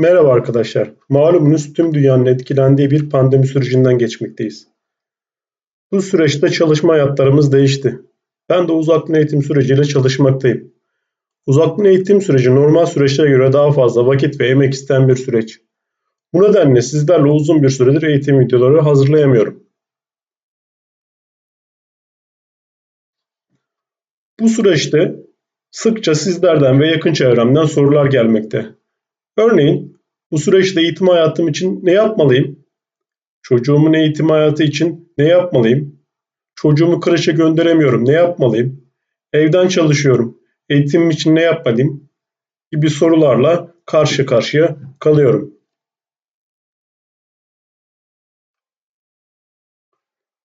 Merhaba arkadaşlar. Malumunuz tüm dünyanın etkilendiği bir pandemi sürecinden geçmekteyiz. Bu süreçte çalışma hayatlarımız değişti. Ben de uzaktan eğitim süreciyle çalışmaktayım. Uzaktan eğitim süreci normal süreçlere göre daha fazla vakit ve emek isteyen bir süreç. Bu nedenle sizlerle uzun bir süredir eğitim videoları hazırlayamıyorum. Bu süreçte sıkça sizlerden ve yakın çevremden sorular gelmekte. Örneğin bu süreçte eğitim hayatım için ne yapmalıyım? Çocuğumun eğitim hayatı için ne yapmalıyım? Çocuğumu kreşe gönderemiyorum. Ne yapmalıyım? Evden çalışıyorum. Eğitimim için ne yapmalıyım? Gibi sorularla karşı karşıya kalıyorum.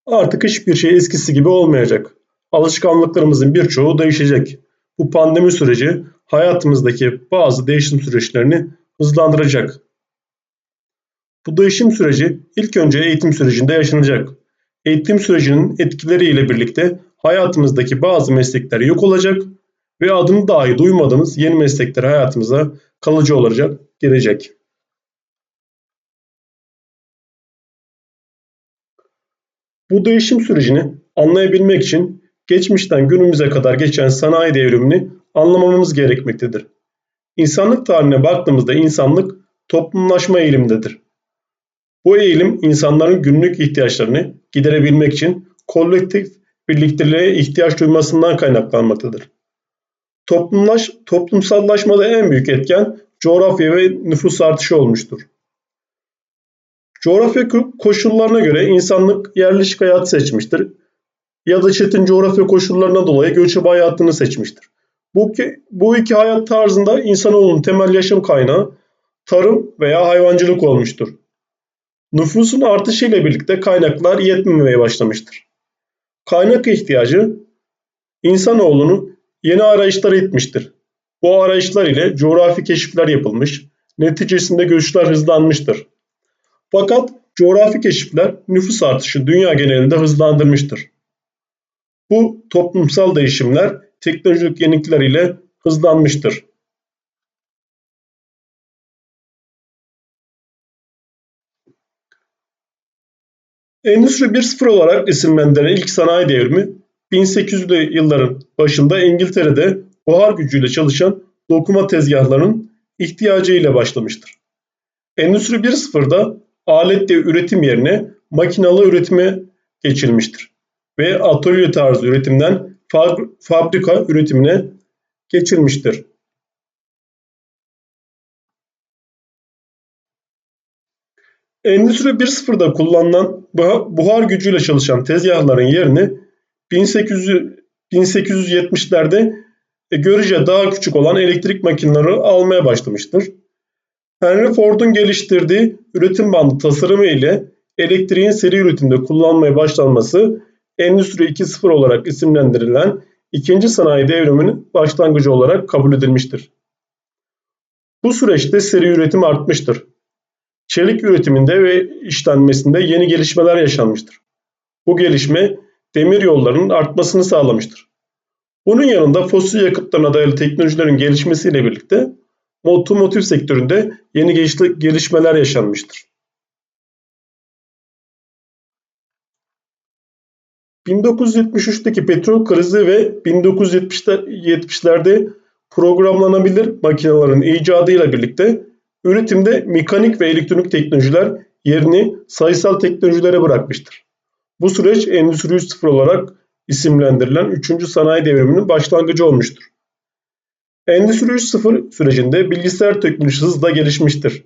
Artık hiçbir şey eskisi gibi olmayacak. Alışkanlıklarımızın birçoğu değişecek. Bu pandemi süreci hayatımızdaki bazı değişim süreçlerini hızlandıracak. Bu değişim süreci ilk önce eğitim sürecinde yaşanacak. Eğitim sürecinin etkileriyle birlikte hayatımızdaki bazı meslekler yok olacak ve adını dahi duymadığımız yeni meslekler hayatımıza kalıcı olacak, gelecek. Bu değişim sürecini anlayabilmek için geçmişten günümüze kadar geçen sanayi devrimini anlamamız gerekmektedir. İnsanlık tarihine baktığımızda insanlık toplumlaşma eğilimindedir. Bu eğilim insanların günlük ihtiyaçlarını giderebilmek için kolektif birlikteliğe ihtiyaç duymasından kaynaklanmaktadır. Toplumlaş, toplumsallaşmada en büyük etken coğrafya ve nüfus artışı olmuştur. Coğrafya koşullarına göre insanlık yerleşik hayatı seçmiştir ya da çetin coğrafya koşullarına dolayı göçebe hayatını seçmiştir. Bu, bu iki hayat tarzında insanoğlunun temel yaşam kaynağı tarım veya hayvancılık olmuştur. Nüfusun artışıyla birlikte kaynaklar yetmemeye başlamıştır. Kaynak ihtiyacı insanoğlunu yeni arayışlar etmiştir. Bu arayışlar ile coğrafi keşifler yapılmış, neticesinde göçler hızlanmıştır. Fakat coğrafi keşifler nüfus artışı dünya genelinde hızlandırmıştır. Bu toplumsal değişimler teknolojik yenilikler ile hızlanmıştır. Endüstri 1.0 olarak isimlendirilen ilk sanayi devrimi 1800'lü yılların başında İngiltere'de buhar gücüyle çalışan dokuma tezgahlarının ihtiyacıyla başlamıştır. Endüstri 1.0'da aletle üretim yerine makinalı üretime geçilmiştir ve atölye tarzı üretimden fabrika üretimine geçilmiştir. Endüstri 1.0'da kullanılan buhar gücüyle çalışan tezgahların yerini 1800, 1870'lerde e, görece daha küçük olan elektrik makineleri almaya başlamıştır. Henry Ford'un geliştirdiği üretim bandı tasarımı ile elektriğin seri üretimde kullanmaya başlanması Endüstri 2.0 olarak isimlendirilen ikinci sanayi devriminin başlangıcı olarak kabul edilmiştir. Bu süreçte seri üretim artmıştır. Çelik üretiminde ve işlenmesinde yeni gelişmeler yaşanmıştır. Bu gelişme demir yollarının artmasını sağlamıştır. Bunun yanında fosil yakıtlarına dayalı teknolojilerin gelişmesiyle birlikte otomotiv sektöründe yeni gelişmeler yaşanmıştır. 1973'teki petrol krizi ve 1970'lerde programlanabilir makinelerin icadıyla birlikte üretimde mekanik ve elektronik teknolojiler yerini sayısal teknolojilere bırakmıştır. Bu süreç Endüstri 3.0 olarak isimlendirilen 3. sanayi devriminin başlangıcı olmuştur. Endüstri 3.0 sürecinde bilgisayar teknolojisi hızla gelişmiştir.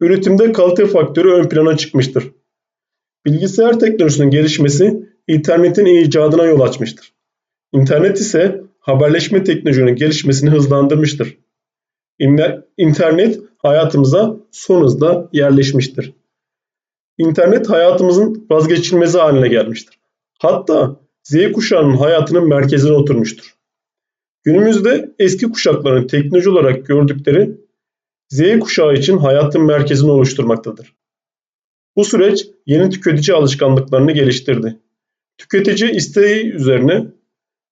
Üretimde kalite faktörü ön plana çıkmıştır. Bilgisayar teknolojisinin gelişmesi internetin icadına yol açmıştır. İnternet ise haberleşme teknolojinin gelişmesini hızlandırmıştır. İnternet hayatımıza son hızla yerleşmiştir. İnternet hayatımızın vazgeçilmezi haline gelmiştir. Hatta Z kuşağının hayatının merkezine oturmuştur. Günümüzde eski kuşakların teknoloji olarak gördükleri Z kuşağı için hayatın merkezini oluşturmaktadır. Bu süreç yeni tüketici alışkanlıklarını geliştirdi. Tüketici isteği üzerine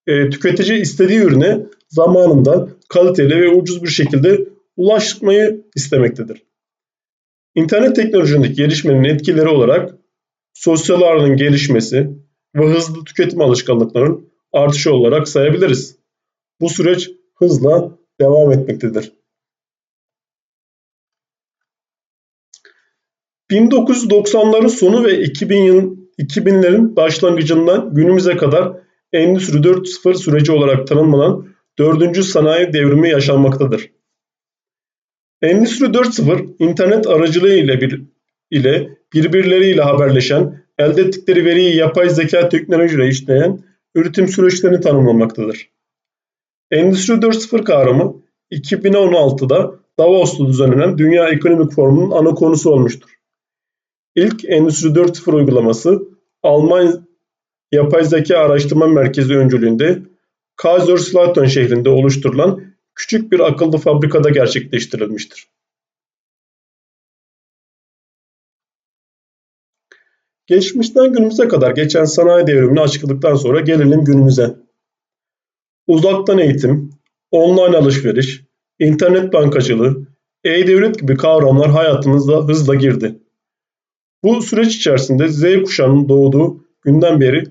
e, tüketici istediği ürüne zamanında kaliteli ve ucuz bir şekilde ulaşmayı istemektedir. İnternet teknolojisindeki gelişmenin etkileri olarak sosyal ağının gelişmesi ve hızlı tüketim alışkanlıklarının artışı olarak sayabiliriz. Bu süreç hızla devam etmektedir. 1990'ların sonu ve 2000 yıl, 2000'lerin başlangıcından günümüze kadar Endüstri 4.0 süreci olarak tanımlanan 4. sanayi devrimi yaşanmaktadır. Endüstri 4.0 internet aracılığı ile, bir, ile birbirleriyle haberleşen, elde ettikleri veriyi yapay zeka teknolojiyle işleyen üretim süreçlerini tanımlamaktadır. Endüstri 4.0 kavramı 2016'da Davos'ta düzenlenen Dünya Ekonomik Forumu'nun ana konusu olmuştur. İlk Endüstri 4.0 uygulaması Alman Yapay Zeka Araştırma Merkezi öncülüğünde Kaiserslautern şehrinde oluşturulan küçük bir akıllı fabrikada gerçekleştirilmiştir. Geçmişten günümüze kadar geçen sanayi devrimini açıkladıktan sonra gelelim günümüze. Uzaktan eğitim, online alışveriş, internet bankacılığı, e-devlet gibi kavramlar hayatımıza hızla girdi. Bu süreç içerisinde Z kuşağının doğduğu günden beri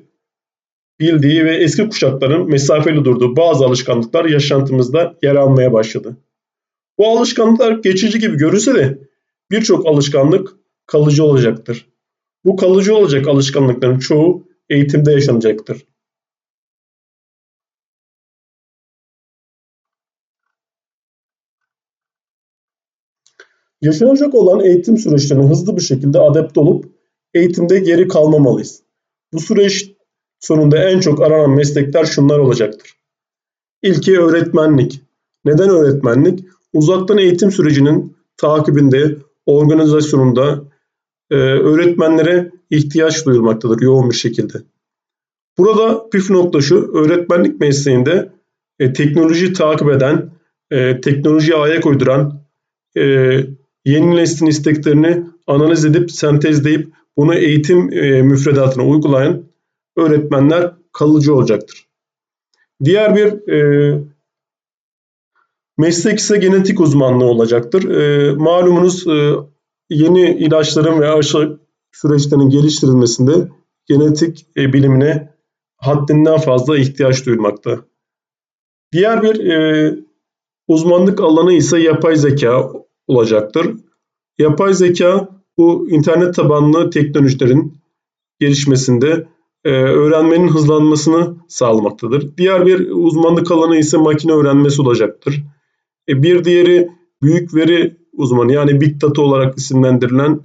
bildiği ve eski kuşakların mesafeli durduğu bazı alışkanlıklar yaşantımızda yer almaya başladı. Bu alışkanlıklar geçici gibi görünse de birçok alışkanlık kalıcı olacaktır. Bu kalıcı olacak alışkanlıkların çoğu eğitimde yaşanacaktır. Yaşanacak olan eğitim süreçlerine hızlı bir şekilde adapte olup eğitimde geri kalmamalıyız. Bu süreç sonunda en çok aranan meslekler şunlar olacaktır. İlki öğretmenlik. Neden öğretmenlik? Uzaktan eğitim sürecinin takibinde, organizasyonunda e, öğretmenlere ihtiyaç duyulmaktadır yoğun bir şekilde. Burada püf nokta şu, öğretmenlik mesleğinde e, teknoloji takip eden, e, teknolojiye ayak uyduran, e, yeni neslin isteklerini analiz edip sentezleyip bunu eğitim e, müfredatına uygulayan öğretmenler kalıcı olacaktır. Diğer bir e, meslek ise genetik uzmanlığı olacaktır. E, malumunuz e, yeni ilaçların ve aşı süreçlerinin geliştirilmesinde genetik e, bilimine haddinden fazla ihtiyaç duyulmakta. Diğer bir e, uzmanlık alanı ise yapay zeka olacaktır. Yapay zeka bu internet tabanlı teknolojilerin gelişmesinde e, öğrenmenin hızlanmasını sağlamaktadır. Diğer bir uzmanlık alanı ise makine öğrenmesi olacaktır. E, bir diğeri büyük veri uzmanı yani Big Data olarak isimlendirilen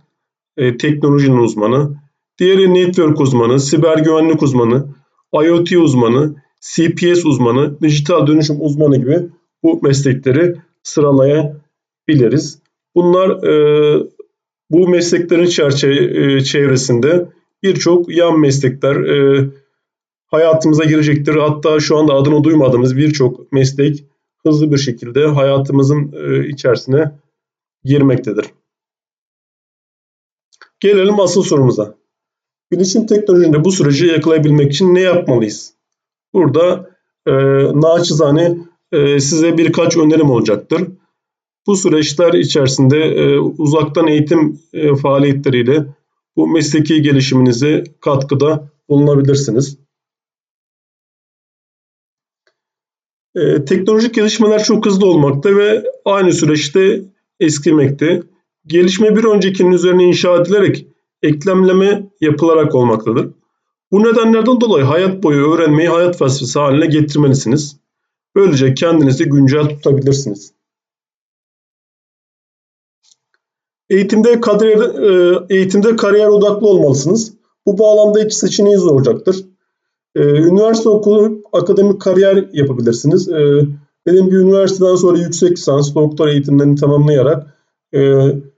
e, teknolojinin uzmanı. Diğeri network uzmanı, siber güvenlik uzmanı, IoT uzmanı, CPS uzmanı, dijital dönüşüm uzmanı gibi bu meslekleri sıralayabiliriz. Bunlar e, bu mesleklerin e, çevresinde birçok yan meslekler e, hayatımıza girecektir. Hatta şu anda adını duymadığımız birçok meslek hızlı bir şekilde hayatımızın e, içerisine girmektedir. Gelelim asıl sorumuza. Bilişim teknolojisinde bu süreci yakalayabilmek için ne yapmalıyız? Burada e, naçizane e, size birkaç önerim olacaktır. Bu süreçler içerisinde e, uzaktan eğitim e, faaliyetleriyle bu mesleki gelişiminize katkıda bulunabilirsiniz. E, teknolojik gelişmeler çok hızlı olmakta ve aynı süreçte eskimekte. Gelişme bir öncekinin üzerine inşa edilerek eklemleme yapılarak olmaktadır. Bu nedenlerden dolayı hayat boyu öğrenmeyi hayat felsefesi haline getirmelisiniz. Böylece kendinizi güncel tutabilirsiniz. Eğitimde kariyer, e, eğitimde kariyer odaklı olmalısınız. Bu bağlamda iki seçeneğiniz olacaktır. E, üniversite okulu akademik kariyer yapabilirsiniz. E, benim bir üniversiteden sonra yüksek lisans, doktor eğitimlerini tamamlayarak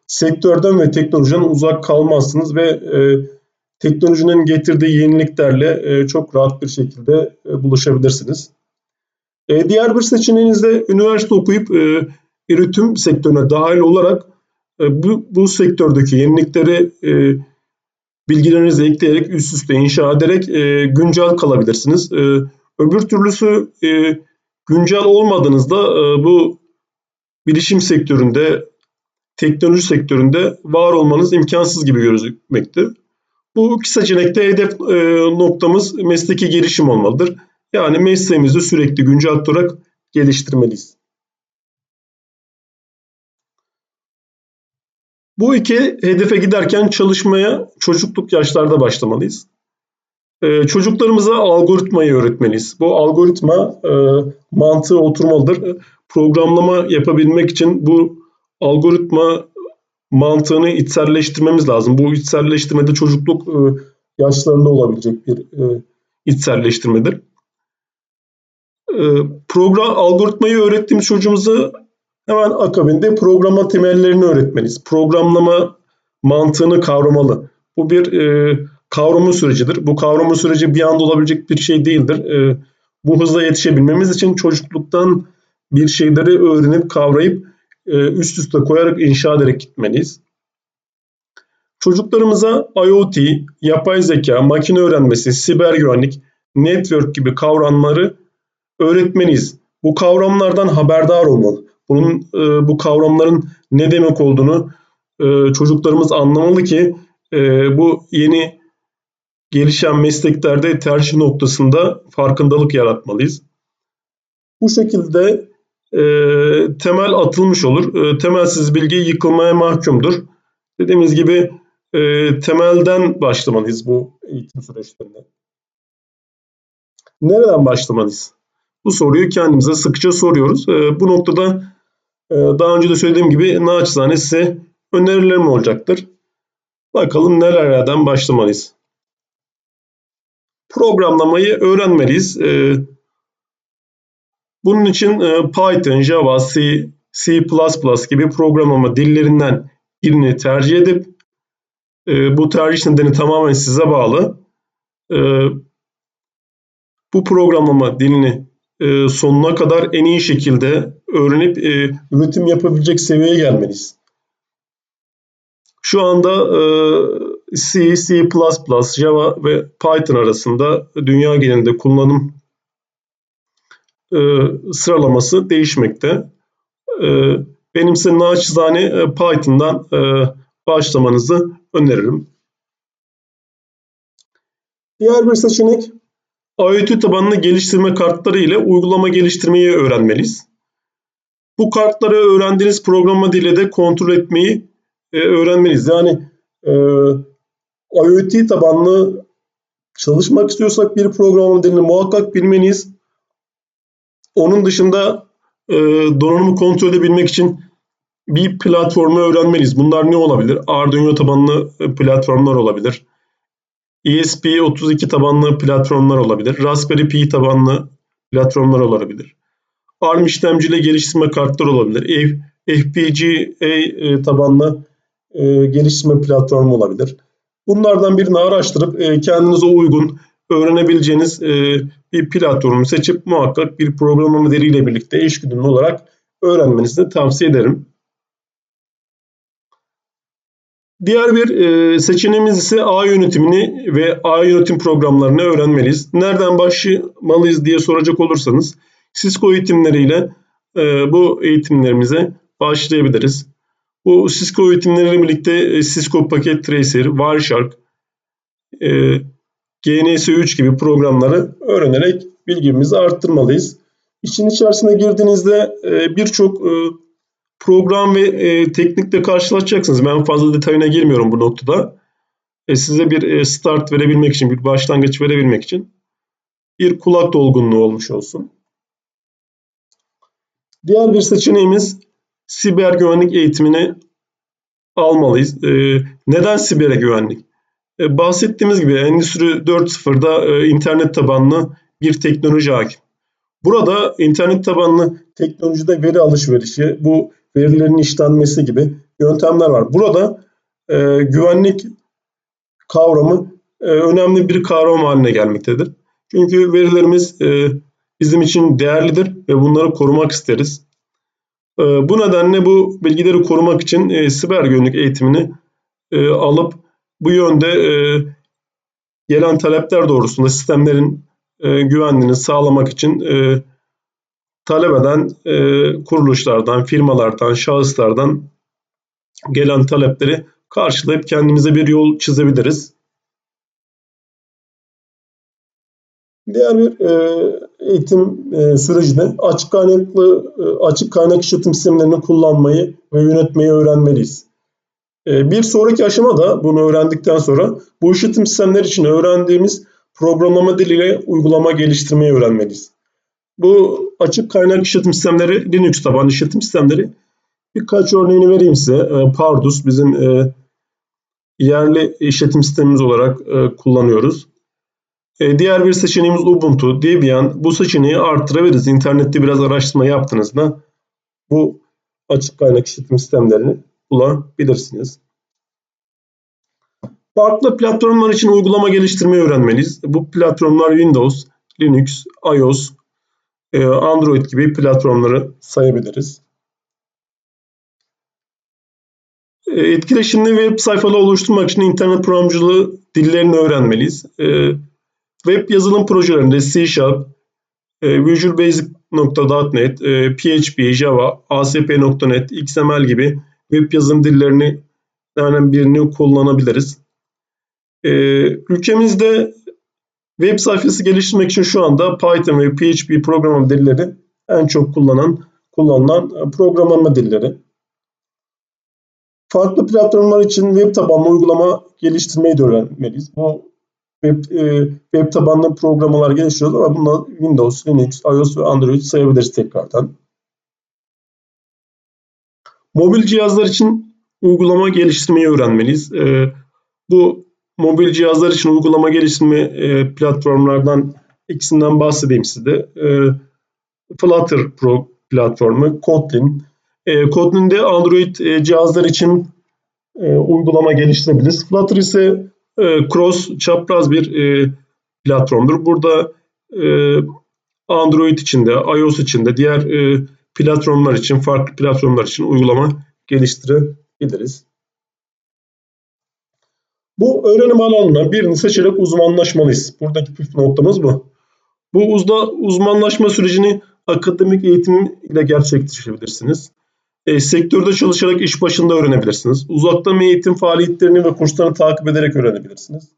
sektörden ve teknolojiden uzak kalmazsınız ve teknolojinin getirdiği yeniliklerle çok rahat bir şekilde buluşabilirsiniz. diğer bir seçeneğiniz de üniversite okuyup üretim sektörüne dahil olarak bu, bu sektördeki yenilikleri e, bilgilerinizi ekleyerek üst üste inşa ederek e, güncel kalabilirsiniz. E, öbür türlüsü e, güncel olmadığınızda e, bu bilişim sektöründe, teknoloji sektöründe var olmanız imkansız gibi gözükmekte. Bu iki seçenekte hedef e, noktamız mesleki gelişim olmalıdır. Yani mesleğimizi sürekli güncel tutarak geliştirmeliyiz. Bu iki hedefe giderken çalışmaya çocukluk yaşlarda başlamalıyız. Ee, çocuklarımıza algoritmayı öğretmeliyiz. Bu algoritma e, mantığı oturmalıdır. Programlama yapabilmek için bu algoritma mantığını içselleştirmemiz lazım. Bu içselleştirmede çocukluk e, yaşlarında olabilecek bir e, içselleştirmedir. E, program algoritmayı öğrettiğimiz çocuğumuzu hemen akabinde programa temellerini öğretmeliyiz. Programlama mantığını kavramalı. Bu bir e, kavrama sürecidir. Bu kavrama süreci bir anda olabilecek bir şey değildir. E, bu hızla yetişebilmemiz için çocukluktan bir şeyleri öğrenip kavrayıp e, üst üste koyarak inşa ederek gitmeliyiz. Çocuklarımıza IoT, yapay zeka, makine öğrenmesi, siber güvenlik, network gibi kavramları öğretmeliyiz. Bu kavramlardan haberdar olmalı. Bunun e, bu kavramların ne demek olduğunu e, çocuklarımız anlamalı ki e, bu yeni gelişen mesleklerde tercih noktasında farkındalık yaratmalıyız. Bu şekilde e, temel atılmış olur. E, temelsiz bilgi yıkılmaya mahkumdur. Dediğimiz gibi e, temelden başlamalıyız bu eğitim süreçlerinde. Nereden başlamalıyız? Bu soruyu kendimize sıkça soruyoruz. E, bu noktada daha önce de söylediğim gibi naçizane size önerilerim olacaktır. Bakalım nelerden başlamalıyız. Programlamayı öğrenmeliyiz. E, bunun için e, Python, Java, C, C++ gibi programlama dillerinden birini tercih edip e, bu tercih nedeni tamamen size bağlı. E, bu programlama dilini sonuna kadar en iyi şekilde öğrenip e, üretim yapabilecek seviyeye gelmeliyiz. Şu anda e, C, C++, Java ve Python arasında dünya genelinde kullanım e, sıralaması değişmekte. E, benim size naçizane e, Python'dan e, başlamanızı öneririm. Diğer bir seçenek IoT tabanlı geliştirme kartları ile uygulama geliştirmeyi öğrenmeliyiz. Bu kartları öğrendiğiniz programa dili de kontrol etmeyi e, öğrenmeliyiz. Yani e, IoT tabanlı çalışmak istiyorsak bir programlama dilini muhakkak bilmeliyiz. Onun dışında e, donanımı kontrol edebilmek için bir platformu öğrenmeliyiz. Bunlar ne olabilir? Arduino tabanlı e, platformlar olabilir. ESP32 tabanlı platformlar olabilir. Raspberry Pi tabanlı platformlar olabilir. ARM işlemciyle geliştirme kartları olabilir. FPGA e, tabanlı e, geliştirme platformu olabilir. Bunlardan birini araştırıp e, kendinize uygun öğrenebileceğiniz bir platformu seçip muhakkak bir programlama diliyle birlikte eşgüdümlü olarak öğrenmenizi tavsiye ederim. Diğer bir e, seçeneğimiz ise ağ yönetimini ve ağ yönetim programlarını öğrenmeliyiz. Nereden başlamalıyız diye soracak olursanız Cisco eğitimleriyle e, bu eğitimlerimize başlayabiliriz. Bu Cisco eğitimleriyle birlikte e, Cisco Packet Tracer, Wireshark, e, GNS3 gibi programları öğrenerek bilgimizi arttırmalıyız. İçin içerisine girdiğinizde e, birçok e, program ve e, teknikle karşılaşacaksınız. Ben fazla detayına girmiyorum bu noktada. E, size bir e, start verebilmek için, bir başlangıç verebilmek için bir kulak dolgunluğu olmuş olsun. Diğer bir seçeneğimiz siber güvenlik eğitimini almalıyız. E, neden siber güvenlik? E, bahsettiğimiz gibi Endüstri 4.0'da e, internet tabanlı bir teknoloji hakim. Burada internet tabanlı teknolojide veri alışverişi, bu verilerin işlenmesi gibi yöntemler var. Burada e, güvenlik kavramı e, önemli bir kavram haline gelmektedir. Çünkü verilerimiz e, bizim için değerlidir ve bunları korumak isteriz. E, bu nedenle bu bilgileri korumak için e, siber güvenlik eğitimini e, alıp bu yönde e, gelen talepler doğrusunda sistemlerin güvenliğini sağlamak için talep eden kuruluşlardan, firmalardan, şahıslardan gelen talepleri karşılayıp kendimize bir yol çizebiliriz. Diğer bir e, eğitim e, sürecinde açık kaynaklı e, açık kaynak işletim sistemlerini kullanmayı ve yönetmeyi öğrenmeliyiz. E, bir sonraki aşamada bunu öğrendikten sonra bu işletim sistemleri için öğrendiğimiz programlama diliyle uygulama geliştirmeyi öğrenmeliyiz. Bu açık kaynak işletim sistemleri Linux tabanlı işletim sistemleri birkaç örneğini vereyim size. E, Pardus bizim e, yerli işletim sistemimiz olarak e, kullanıyoruz. E, diğer bir seçeneğimiz Ubuntu, Debian. Bu seçeneği arttırabiliriz. İnternette biraz araştırma yaptığınızda bu açık kaynak işletim sistemlerini bulabilirsiniz. Farklı platformlar için uygulama geliştirmeyi öğrenmeliyiz. Bu platformlar Windows, Linux, iOS, e, Android gibi platformları sayabiliriz. E, etkileşimli web sayfaları oluşturmak için internet programcılığı dillerini öğrenmeliyiz. E, web yazılım projelerinde C Sharp, Visual Basic.NET, PHP, Java, ASP.NET, XML gibi web yazılım dillerini yani birini kullanabiliriz. Ülkemizde web sayfası geliştirmek için şu anda Python ve PHP programlama dilleri en çok kullanan kullanılan programlama dilleri. Farklı platformlar için web tabanlı uygulama geliştirmeyi de öğrenmeliyiz. Bu web, e, web tabanlı programalar geliştiriyoruz ama bunlar Windows, Linux, iOS ve Android sayabiliriz tekrardan. Mobil cihazlar için uygulama geliştirmeyi öğrenmeliyiz. E, bu mobil cihazlar için uygulama geliştirme e, platformlardan ikisinden bahsedeyim size. E, Flutter Pro platformu, Kotlin. E, Kotlin'de Android e, cihazlar için e, uygulama geliştirebiliriz. Flutter ise e, cross, çapraz bir e, platformdur. Burada e, Android için de, iOS için de, diğer e, platformlar için, farklı platformlar için uygulama geliştirebiliriz. Bu öğrenim alanına birini seçerek uzmanlaşmalıyız. Buradaki püf noktamız bu. Bu uzda uzmanlaşma sürecini akademik eğitim ile gerçekleştirebilirsiniz. E, sektörde çalışarak iş başında öğrenebilirsiniz. Uzaktan eğitim faaliyetlerini ve kurslarını takip ederek öğrenebilirsiniz.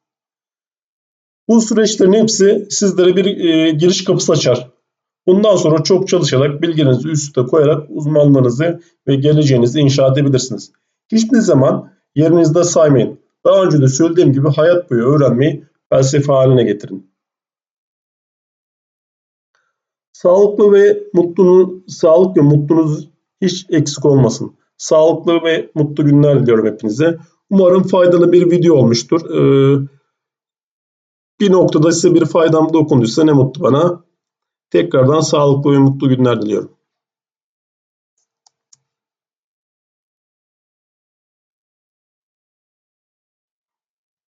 Bu süreçlerin hepsi sizlere bir e, giriş kapısı açar. Bundan sonra çok çalışarak bilginizi üstte koyarak uzmanlığınızı ve geleceğinizi inşa edebilirsiniz. Hiçbir zaman yerinizde saymayın. Daha önce de söylediğim gibi hayat boyu öğrenmeyi felsefe haline getirin. Sağlıklı ve mutluluğu, sağlık ve mutluluğunuz hiç eksik olmasın. Sağlıklı ve mutlu günler diliyorum hepinize. Umarım faydalı bir video olmuştur. Ee, bir noktada size bir faydam dokunduysa ne mutlu bana. Tekrardan sağlıklı ve mutlu günler diliyorum.